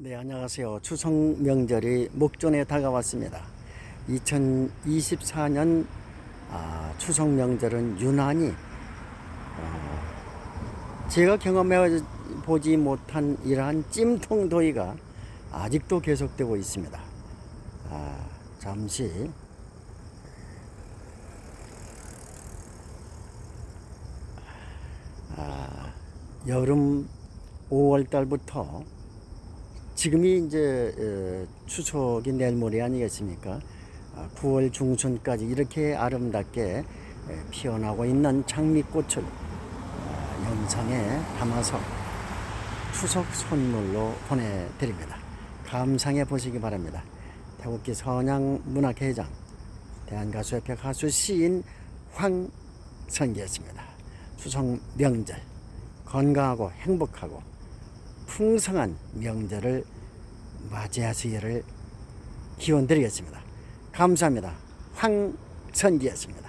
네, 안녕하세요. 추석 명절이 목전에 다가왔습니다. 2024년 아, 추석 명절은 유난히 어, 제가 경험해 보지 못한 이러한 찜통 더위가 아직도 계속되고 있습니다. 아, 잠시 아, 여름 5월 달부터 지금이 이제 어, 추석이 내일 모레 아니겠습니까? 아, 9월 중순까지 이렇게 아름답게 에, 피어나고 있는 장미꽃을 아, 영상에 담아서 추석 선물로 보내드립니다. 감상해 보시기 바랍니다. 태국기 선양문학회장 대한가수협회 가수 시인 황선기였습니다. 추석 명절 건강하고 행복하고 풍성한 명절을 맞이하시기를 기원 드리겠습니다. 감사합니다. 황선기였습니다.